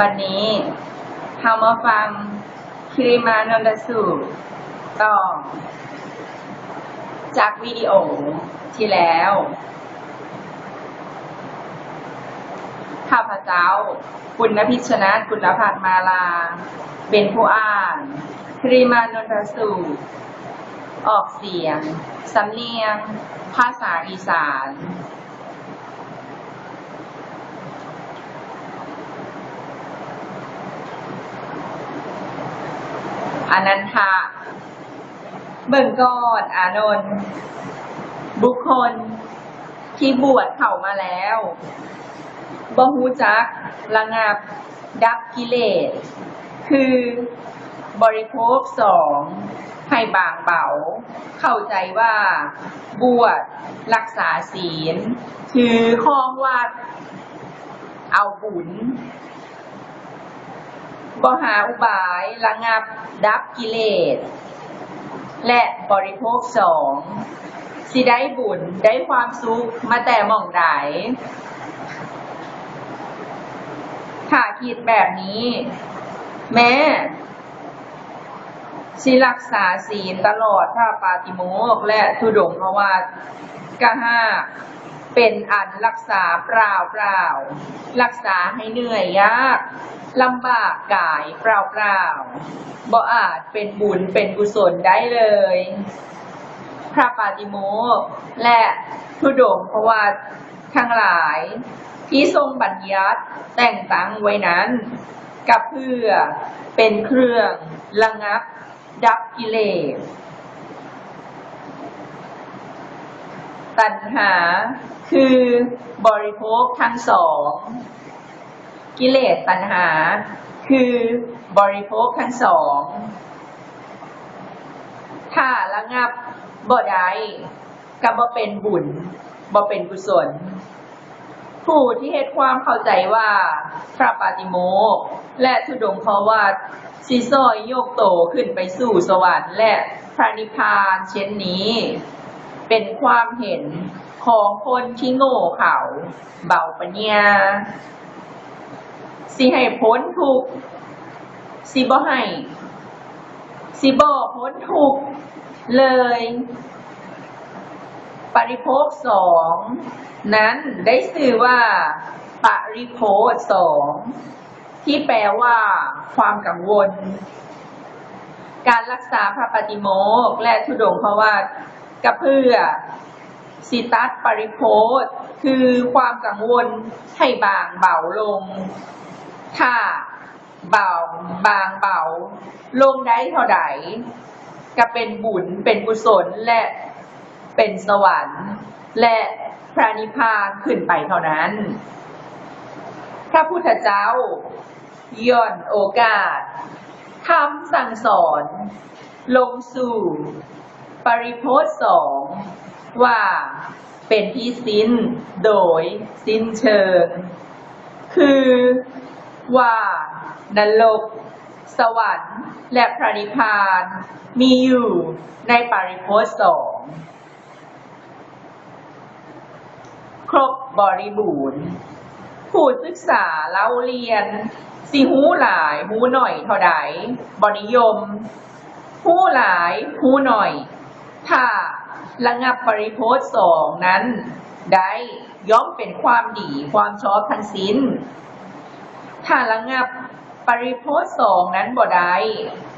บัดนนี้เรามาฟังคริมานนทสูตรต่อ จากวิดีโอที่แล้วข้าพเจ้า คุณพิชนะคุณพัฒมาลา เป็นผู้อ่านคริมานนทสูตร ออกเสียง สำเนียง ภาษาอีสาน อนันทะ เบิ่งก่อนอานนท์บุคคล ที่บวชเข้ามาแล้วบ่ฮู้จักระงับดับกิเลส คือบริโภคสองให้บางเบา เข้าใจว่าบวชรักษาศีลคือครองวัด เอาบุญ บหาอุบายระงับดับกิเลส และบริโภคสองสิได้บุญได้ความสุขมาแต่หม่องใดถ้าคิดแบบนี้ แม้สิรักษาศีลตลอดถ้าปาติโมกและทุดงค์ภาะว่าก็ห้า เป็นอันรักษาเปล่าเปล่า รักษาให้เหนื่อยยากลำบากกายเปล่าเปล่าบ่อาจเป็นบุญเป็นกุศลได้เลย พระปาติโมกและทุดงค์ภาะว่าทั้งหลายที่ทรงบัญญัติแต่งตั้งไว้นั้นก็เพื่อเป็นเครื่องระงับดับกิเลส ตัณหาคือบริโภคทั้งสอง กิเลสตัณหา คือบริโภคทั้งสอง ถ้าระงับบ่ได้ก็บ่เป็นบุญบ่เป็นกุศล ผู้ที่เหตุความเข้าใจว่าพระปาติโมกและทุดงเพราะว่าสิซอยโยกโตขึ้นไปสู่สวรรค์และพระนิพพานเช่นนี้ เป็นความเห็นของคนที่โง่เขาเบาปัญญา สิให้พ้นทุกสิบ่ให้ สิบ่พ้นทุกเลย ปริโภคสองนั้นได้ชื่อว่า ปริโภคสองที่แปลว่าความกังวล การรักษาพระปฏิโมกและทุดงเพราะว่า ก็เพื่อสิตัสปริโภคคือความกังวลให้บางเบาลง ถ้าเบาบางเบา ลงได้เท่าใดก็เป็นบุญเป็นกุศลและเป็นสวรรค์ และพระนิพพานขึ้นไปเท่านั้น พระพุทธเจ้า ย่อนโอกาสคำสั่งสอน ลงสู่ ปริโพธสองว่าเป็นที่สิ้นโดยสิ้นเชิง คือว่านรก สวรรค์ และพระนิพพานมีอยู่ในปริโพธสองครบบริบูรณ์ ผู้ศึกษาเล่าเรียน สิหูหลายหูหน่อยเท่าใดบนิยมหูหลายหูหน่อย ถ้าระงับปริโพธสองนั้น ได้ย่อมเป็นความดีความชอบทั้งสิ้น ถ้าระงับปริโพธสองนั้นบ่ได้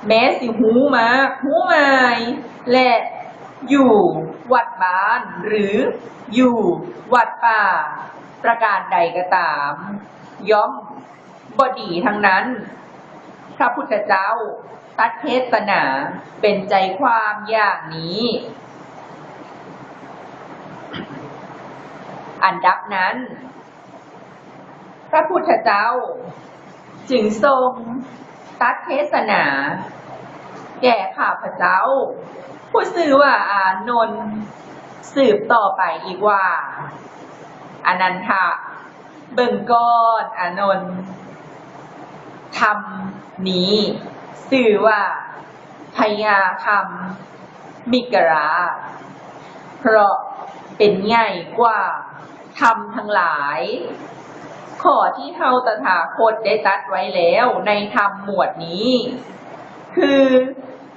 แม้สิหูมากหูมายและอยู่วัดบ้าน หรืออยู่วัดป่า ประการใดก็ตาม ย่อมบดีทั้งนั้น พระพุทธเจ้า ตัดเทศนาเป็นใจความอย่างนี้ อันดับนั้น พระพุทธเจ้า จึงทรงตัดเทศนา แก่ข้าพเจ้า ผู้สื่อว่าอานนท์สืบต่อไปอีกว่า อนันทะเบิ่งก้อนอานนท์ทำนี้ สื่อว่าพยาคำมิกราเพราะเป็นใหญ่กว่าทำทั้งหลาย ข้อที่เฮาตถาคตได้ตัดไว้แล้วในธรรมหมวดนี้ คือ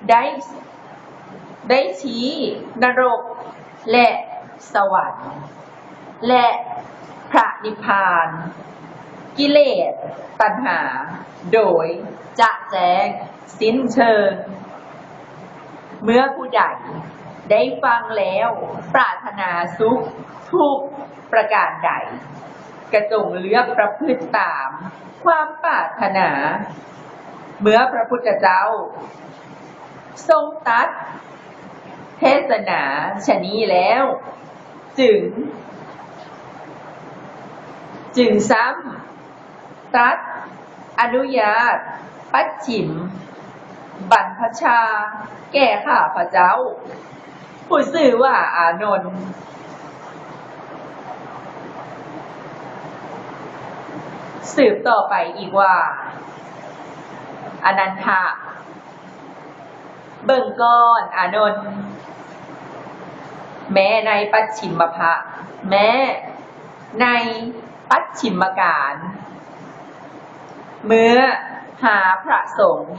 ได้ได้ชี้นรกและสวรรค์และพระนิพพาน กิเลสตัณหา โดยจะแจ้งสิ้นเชิง เมื่อผู้ใดได้ฟังแล้วปรารถนาสุขทุกประการใด กระจงเลือกประพฤติตาม ความปรารถนา เมื่อพระพุทธเจ้า ทรงตัด เทศนาชะนี้แล้ว จึง จึงซ้ำ ตัดอนุญาต ปัดฉิมบรรพชา แก่ข้าพระเจ้า ผู้สื่อว่าอานนท์สืบต่อไปอีกว่า อนันทะ เบิ่งก้อนอานนท์แม้ในปัจฉิมภะแม้ในปัจฉิมการ มื่อหาพระสงฆ์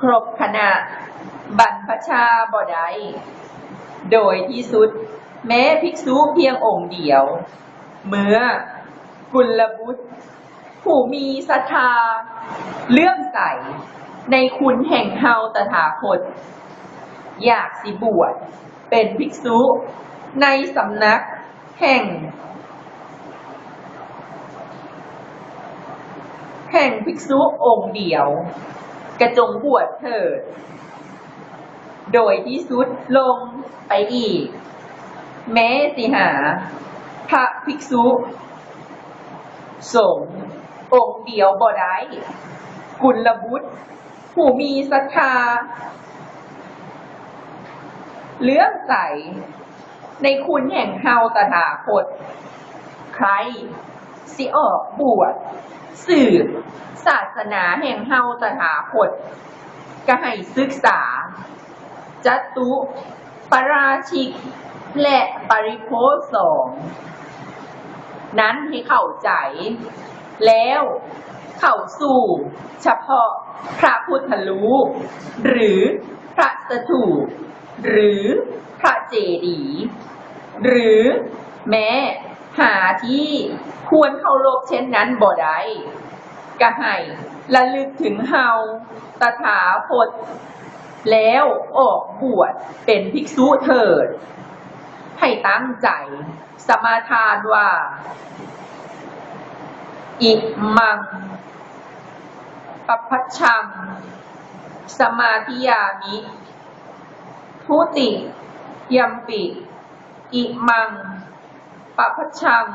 ครบคณะบรรพชาบ่ไดโดยที่สุด แม้ภิกษุเพียงองค์เดียว เมื่อกุลบุตร ผู้มีศรัทธาเลื่อมใส ในคุณแห่งเฮาตถาคต อยากสิบวชเป็นภิกษุในสำนักแห่ง แห่งภิกษุองค์เดียว กระจงบวชเถิด โดยที่สุดลงไปอีก แม้สิหา พระภิกษุสงฆ์องค์เดียวบ่ได้กุลบุตร ผู้มีศรัทธาเลื่อมใส ในคุณแห่งเฮาตถาคต ใคร สิออกบวช สืบศาสนาแห่งเฮาตถาคตก็ให้ศึกษา จัตุปราชิก และปริโพสองนั้นให้เข้าใจ แล้วเข้าสู่เฉพาะพระพุทธรูปหรือพระสถูปหรือพระเจดีย์หรือแม้ หาที่ควรเคารพเช่นนั้นบ่ได้ก็ให้ระลึกถึงเฮาตถาคตแล้วออกบวชเป็นภิกษุเถิด ให้ตั้งใจสมาทานว่า อิมังปพัชชัง สมาธิยามิทุติยัมปิ อิมัง ปพัชัง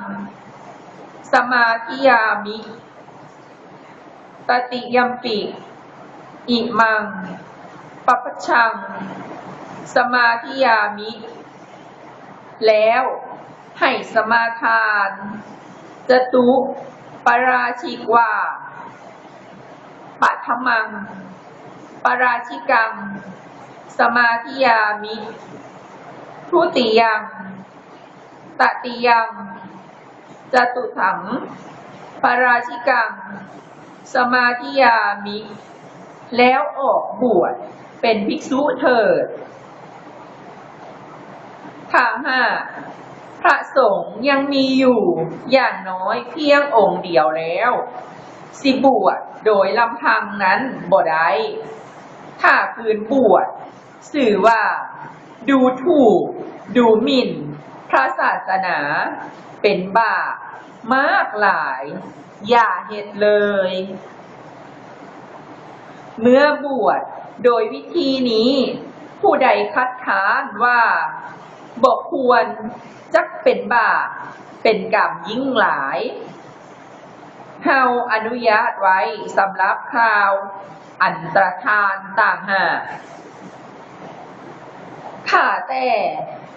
สมาธิยามิตติยมปิอิมังปพัชชัง สมาธิยามิ แล้วให้สมาทานจตุปราชิกว่าปัทมัง ปราชิกัง สมาธิยามิ ทุติยัง ตติยังจตุถังปราชิกัง สมาธิยามิ แล้วออกบวชเป็นภิกษุเถิดข้าห้าพระสงฆ์ยังมีอยู่อย่างน้อยเพียงองค์เดียวแล้ว สิบวชโดยลำพังนั้นบ่ได้ถ้าคืนบวชสื่อว่า ดูถูก ดูหมิ่น พระศาสนาเป็นบาปมากหลาย อย่าเหตุเลย เมื่อบวชโดยวิธีนี้ ผู้ใดคัดค้านว่าบอกควรจักเป็นบาปเป็นกรรมยิ่งหลายเฮาอนุญาตไว้สำหรับข่าว อันตรธานต่างหากข้าแต่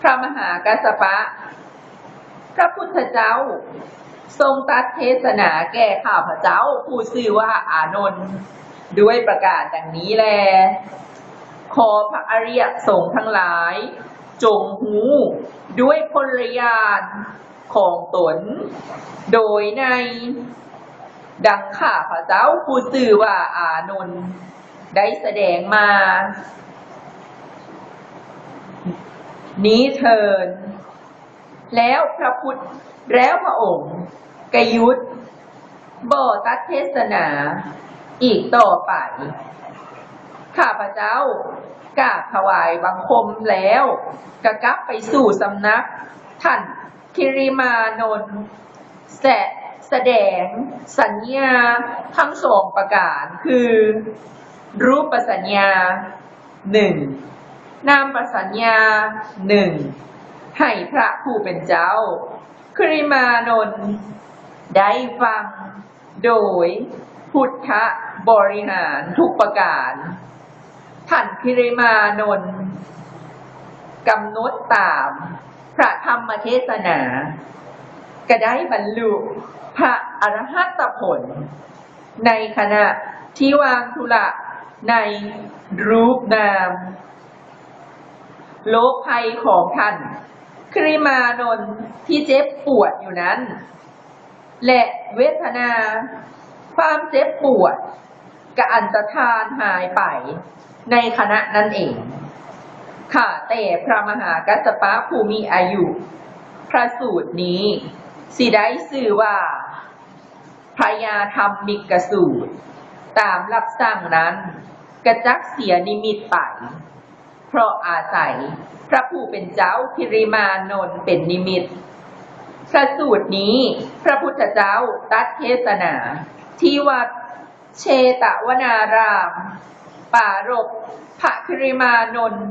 พระมหากัสปะ พระพุทธเจ้า ทรงตัดเทศนาแก่ข้าพเจ้า ผู้ชื่อว่าอานนท์ด้วยประกาศดังนี้แล ขอพระอริยสงฆ์ทั้งหลาย จงหูด้วยพลยานของตน โดยใน ดังข้าพระเจ้าผู้สื่อว่าอานนท์ได้แสดงมา นี้เทิน แล้วพระพุทธแล้วพระองค์กยุทธบ่ตัดเทศนาอีกต่อไป ข้าพเจ้ากราบถวายบังคมแล้วกะกลับไปสู่สำนัก ท่านคิริมานนท์แสแสดงสัญญาทั้งสองประการคือ รูปสัญญาหนึ่ง นามประสัญญาหนึ่งให้พระผู้เป็นเจ้า คริมานนท์ได้ฟัง โดยพุทธบริหารทุกประการท่านคริมานนท์กำหนดตามพระธรรมเทศนา ก็ได้บรรลุพระอรหัตผล ในขณะที่วางธุระในรูปนาม โลกภัยของท่านคริมานนท์ที่เจ็บปวดอยู่นั้น และเวทนา ความเจ็บปวดกอันตรธานหายไปในขณะนั้นเอง ค่ะแต่พระมหากัสปะภูมิอายุ พระสูตรนี้สิได้ชื่อว่าพยาธรรมมิกสูตร ตามรับสั่งนั้นกระจักเสียนิมิตไป เพราะอาศัย พระผู้เป็นเจ้าคิริมานนท์เป็นนิมิตพระสูตรนี้ พระพุทธเจ้าตัดเทศนา ที่วัดเชตวนาราม ป่ารบพระคิริมานนท์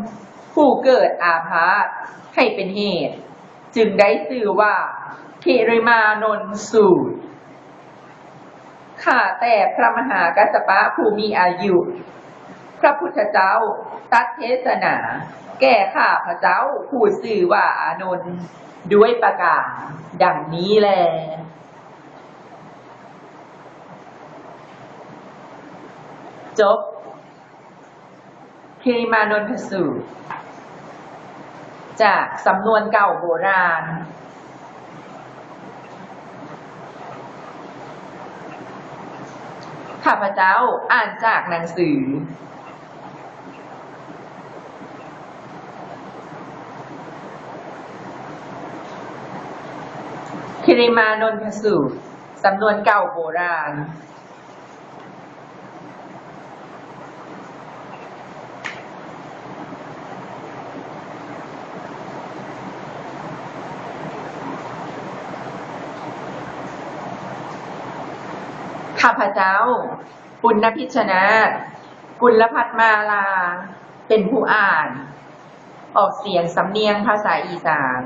ผู้เกิดอาพาธให้เป็นเหตุ จึงได้ชื่อว่าคิริมานนท์สูตรข้าแต่พระมหากัสสปะผู้มีอายุ พระพุทธเจ้าตัดเทศนา แก่ข้าพระเจ้าผู้สื่อว่าอานนท์ด้วยประกาศดังนี้แลจบคิริมานนทสูตรจากสำนวนเก่าโบราณ ข้าพเจ้าอ่านจากหนังสือ คิริมานนทสูตรสำนวนเก่าโบราณ ข้าพเจ้า ปุณณพิชนาถกุลพัฒมาลา เป็นผู้อ่าน ออกเสียงสำเนียงภาษาอีสาน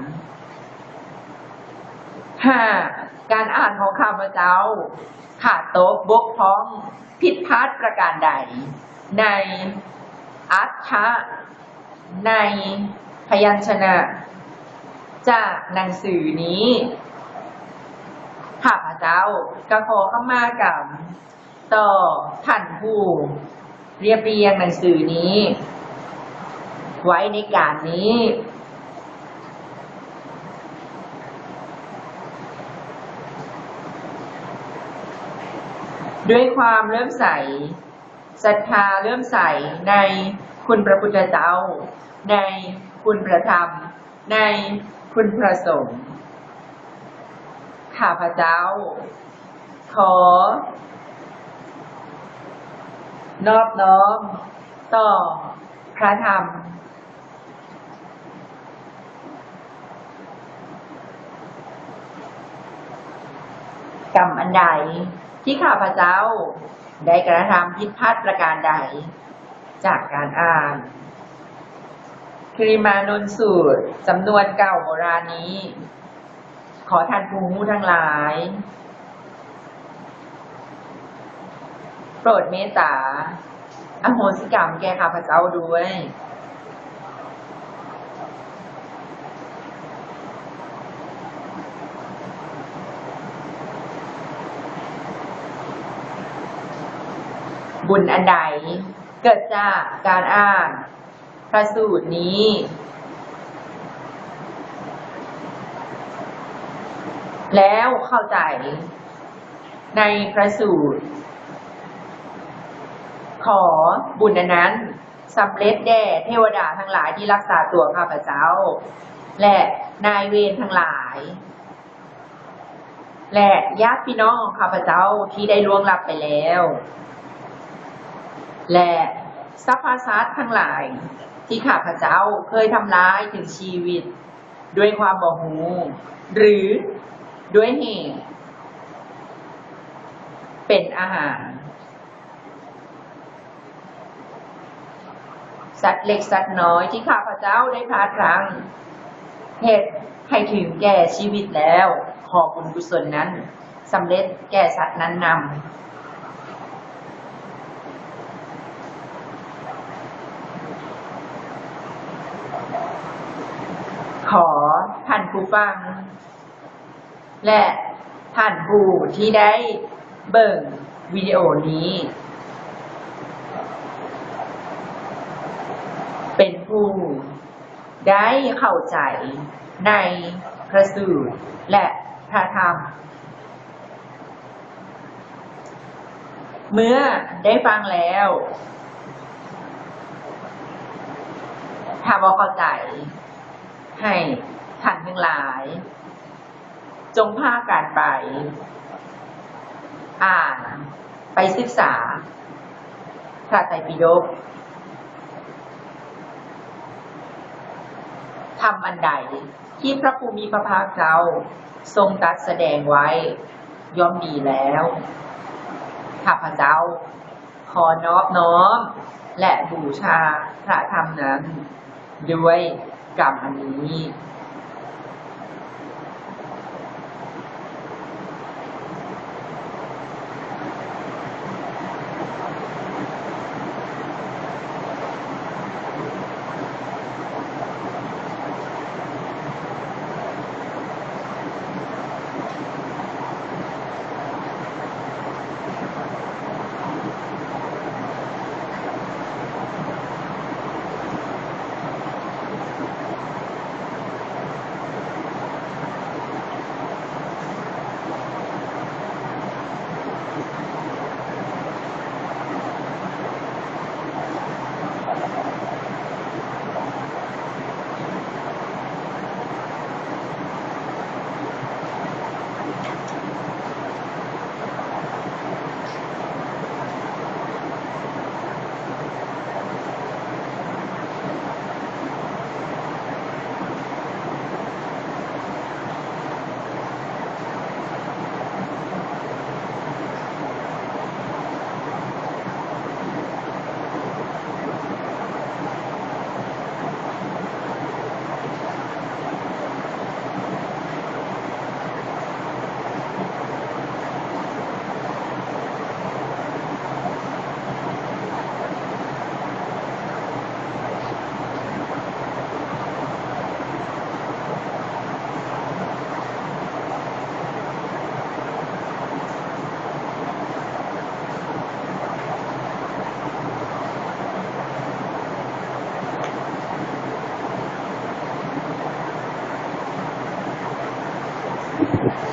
ห้าการอ่านของข้าพเจ้า ขาดโต๊ะบกพร่องผิดพลาดประการใด ในอัฏฐะในพยัญชนะ จากหนังสือนี้ข้าพเจ้าก็ขอข้ามากับต่อท่านผู้ เรียบเรียงหนังสือนี้ ไว้ในการนี้ ด้วยความเริ่มใสศรัทธาเริ่มใสในคุณพระพุทธเจ้า ในคุณพระธรรม ในคุณพระสงฆ์ข้าพเจ้า ขอ นอบน้อมต่อพระธรรม กรรมอันใด ที่ข้าพเจ้าได้กระทำผิดพลาดประการใด จากการอ่านคริมานนสูตรสำนวนเก่าโบราณนี้ ขอท่านผู้มูทั้งหลาย โปรดเมตตาอโหสิกรรมแก่ข้าพเจ้าด้วย บุญอันใด เกิดจากการอ่านพระสูตรนี้ แล้วเข้าใจในพระสูตร ขอบุญอันนั้นสำเร็จแด่เทวดาทั้งหลายที่รักษาตัวข้าพเจ้า และนายเวรทั้งหลาย และญาติพี่น้องข้าพเจ้าที่ได้ล่วงลับไปแล้ว และสรรพสัตทั้งหลาย ที่ข้าพเจ้าเคยทำร้ายถึงชีวิต ด้วยความโมโหหรือด้วยเหตุเป็นอาหาร สัตว์เล็กสัตว์น้อยที่ข้าพเจ้าได้พาดพลั้งเหตุให้ถึงแก่ชีวิตแล้ว ขอบุญกุศลนั้นสำเร็จแก่สัตว์นั้นนำขอท่าน ผู้ฟัง และท่านผู้ที่ได้เบิ่งวิดีโอนี้ เป็นผู้ได้เข้าใจในพระสูตรและพระธรรม เมื่อได้ฟังแล้ว ถ้าว่เข้าใจให้ ท่านทั้งหลาย จงพากันไป อ่านไปศึกษา พระไตรปิฎกทำอันใดที่พระภูมิพระภาคเจ้าทรงตัดแสดงไว้ ย่อมดีแล้วข้าพเจ้า ขอนอบน้อม และบูชาพระธรรมนั้น ด้วยกรรมอันนี้